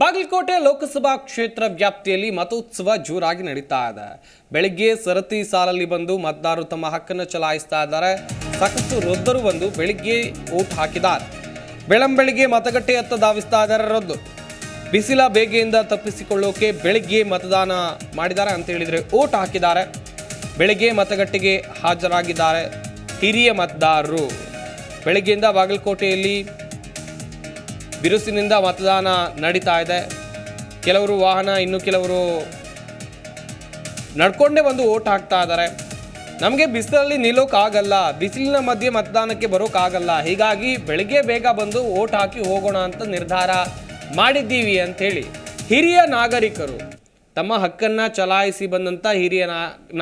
ಬಾಗಲಕೋಟೆ ಲೋಕಸಭಾ ಕ್ಷೇತ್ರ ವ್ಯಾಪ್ತಿಯಲ್ಲಿ ಮತೋತ್ಸವ ಜೋರಾಗಿ ನಡೀತಾ ಇದೆ. ಬೆಳಿಗ್ಗೆ ಸರತಿ ಸಾಲಲ್ಲಿ ಬಂದು ಮತದಾರರು ತಮ್ಮ ಹಕ್ಕನ್ನು ಚಲಾಯಿಸ್ತಾ ಇದ್ದಾರೆ. ಸಾಕಷ್ಟು ವೃದ್ಧರು ಬಂದು ಬೆಳಿಗ್ಗೆ ಓಟ್ ಹಾಕಿದ್ದಾರೆ. ಬೆಳಂಬೆಳಿಗ್ಗೆ ಮತಗಟ್ಟೆಯತ್ತ ಧಾವಿಸ್ತಾ ಇದ್ದಾರೆ ರದ್ದು ಬಿಸಿಲ ಬೇಗೆಯಿಂದ ತಪ್ಪಿಸಿಕೊಳ್ಳೋಕೆ ಬೆಳಿಗ್ಗೆ ಮತದಾನ ಮಾಡಿದ್ದಾರೆ ಅಂತ ಹೇಳಿದರೆ ಓಟ್ ಹಾಕಿದ್ದಾರೆ. ಬೆಳಿಗ್ಗೆ ಮತಗಟ್ಟೆಗೆ ಹಾಜರಾಗಿದ್ದಾರೆ ಹಿರಿಯ ಮತದಾರರು. ಬೆಳಗ್ಗೆಯಿಂದ ಬಾಗಲಕೋಟೆಯಲ್ಲಿ ಬಿರುಸಿನಿಂದ ಮತದಾನ ನಡೀತಾ ಇದೆ. ಕೆಲವರು ವಾಹನ, ಇನ್ನು ಕೆಲವರು ನಡ್ಕೊಂಡೇ ಬಂದು ಓಟ್ ಹಾಕ್ತಾ ಇದ್ದಾರೆ. ನಮಗೆ ಬಿಸಿಲಲ್ಲಿ ನಿಲ್ಲೋಕ್ಕಾಗಲ್ಲ ಬಿಸಿಲಿನ ಮಧ್ಯೆ ಮತದಾನಕ್ಕೆ ಬರೋಕ್ಕಾಗಲ್ಲ ಹೀಗಾಗಿ ಬೆಳಿಗ್ಗೆ ಬೇಗ ಬಂದು ಓಟ್ ಹಾಕಿ ಹೋಗೋಣ ಅಂತ ನಿರ್ಧಾರ ಮಾಡಿದ್ದೀವಿ ಅಂಥೇಳಿ ಹಿರಿಯ ನಾಗರಿಕರು ತಮ್ಮ ಹಕ್ಕನ್ನು ಚಲಾಯಿಸಿ ಬಂದಂಥ ಹಿರಿಯ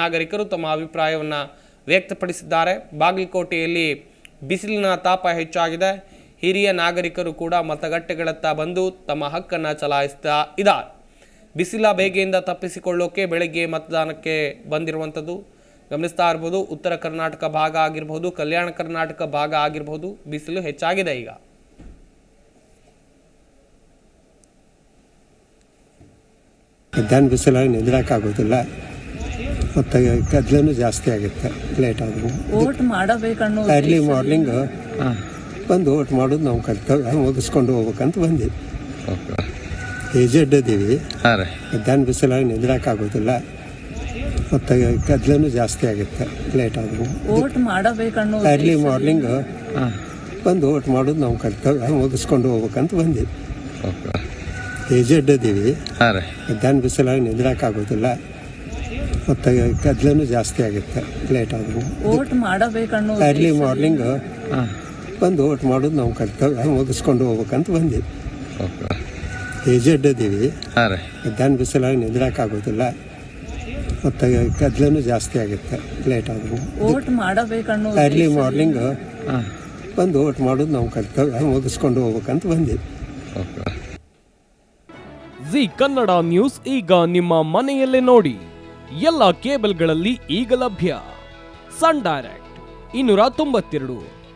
ನಾಗರಿಕರು ತಮ್ಮ ಅಭಿಪ್ರಾಯವನ್ನು ವ್ಯಕ್ತಪಡಿಸಿದ್ದಾರೆ. ಬಾಗಲಕೋಟೆಯಲ್ಲಿ ಬಿಸಿಲಿನ ತಾಪ ಹೆಚ್ಚಾಗಿದೆ. ಹಿರಿಯ ನಾಗರಿಕರು ಕೂಡ ಮತಗಟ್ಟೆಗಳತ್ತ ಬಂದು ತಮ್ಮ ಹಕ್ಕನ್ನು ಚಲಾಯಿಸ್ತಾ ಇದ್ದಾರೆ. ಬಿಸಿಲ ಬೇಗೆಯಿಂದ ತಪ್ಪಿಸಿಕೊಳ್ಳೋಕೆ ಬೆಳಗ್ಗೆ ಮತದಾನಕ್ಕೆ ಬಂದಿರುವಂಥದ್ದು. ಗಮನಿಸ್ತಾ ಇರ್ಬೋದು ಉತ್ತರ ಕರ್ನಾಟಕ ಭಾಗ ಆಗಿರ್ಬೋದು ಕಲ್ಯಾಣ ಕರ್ನಾಟಕ ಭಾಗ ಆಗಿರ್ಬೋದು ಬಿಸಿಲು ಹೆಚ್ಚಾಗಿದೆ ಈಗ. ಮಧ್ಯಾಹ್ನ ಬಿಸಿಲಾಗಿ ನಿದ್ರಾಕಾಗೋದಿಲ್ಲ ಮತ್ತು ಗದ್ದಲೂ ಜಾಸ್ತಿ ಆಗುತ್ತೆ ಲೇಟ್ ಆಗಿ ಓಟ್ ಮಾಡಬೇಕನ್ನೋ ಅರ್ಲಿ ಮಾರ್ನಿಂಗ್ ಬಂದು ಓಟ್ ಮಾಡೋದು ನಾವು ಕರ್ತವ್ಯ. ಮುಗಿಸ್ಕೊಂಡು ಹೋಗ್ಬೇಕಂತ ಬಂದ್ವಿ. ಏಜೆಡ್ ಅದೀವಿ ಮಧ್ಯಾಹ್ನ ಬಿಸಿಲಾಗಿ ನಿದ್ರಾಕಾಗೋದಿಲ್ಲ. ಮತ್ತು ಗದ್ದಲೂ ಜಾಸ್ತಿ ಆಗುತ್ತೆ. ಲೇಟ್ ಆದ್ರೆ. ಅರ್ಲಿ ಮಾರ್ನಿಂಗ್ ಬಂದು ಓಟ್ ಮಾಡೋದು ನಾವು ಕರ್ತವ್ಯ. ಮುಗಿಸ್ಕೊಂಡು ಹೋಗ್ಬೇಕಂತ ಬಂದ್ವಿ. ಏಜೆಡ್ ಅದೀವಿ ಮಧ್ಯಾಹ್ನ ಬಿಸಿಲಾಗಿ ನಿದ್ರಾಕಾಗೋದಿಲ್ಲ. ಮತ್ತು ಗದ್ದಲೂ ಜಾಸ್ತಿ ಆಗುತ್ತೆ. ಲೇಟ್ ಆದ್ರೆ. ಅರ್ಲಿ ಮಾರ್ನಿಂಗ್ ಬಂದು ಓಟ್ ಮಾಡೋದು ನಾವು ಕರ್ತವ್ಯ. ಮುಗಿಸ್ಕೊಂಡು ಹೋಗ್ಬೇಕಂತ ಬಂದ್ವಿ. ಏಜೆಡ್ ರೀ. ಮಧ್ಯಾಹ್ನ ಬಿಸಿಲಾಗಿ ನಿದ್ರಾಕಾಗೋದಿಲ್ಲ. ಮತ್ತು ಕದ್ಲೂ ಜಾಸ್ತಿ ಆಗುತ್ತೆ ಲೇಟ್ ಮಾಡಬೇಕನ್ನೋ ಅರ್ಲಿ ಮಾರ್ನಿಂಗ್ ಬಂದು ಓಟ್ ಮಾಡೋದು ನಾವು ಕರ್ತವ್ಯ. ಮುಗಿಸ್ಕೊಂಡು ಹೋಗ್ಬೇಕಂತ ಬಂದ್ವಿ. ಜಿ ಕನ್ನಡ ನ್ಯೂಸ್ ಈಗ ನಿಮ್ಮ ಮನೆಯಲ್ಲೇ ನೋಡಿ. ಎಲ್ಲ ಕೇಬಲ್ಗಳಲ್ಲಿ ಈಗ ಲಭ್ಯ. ಸನ್ ಡೈರೆಕ್ಟ್ ಇನ್ನೂರ ತೊಂಬತ್ತೆರಡು.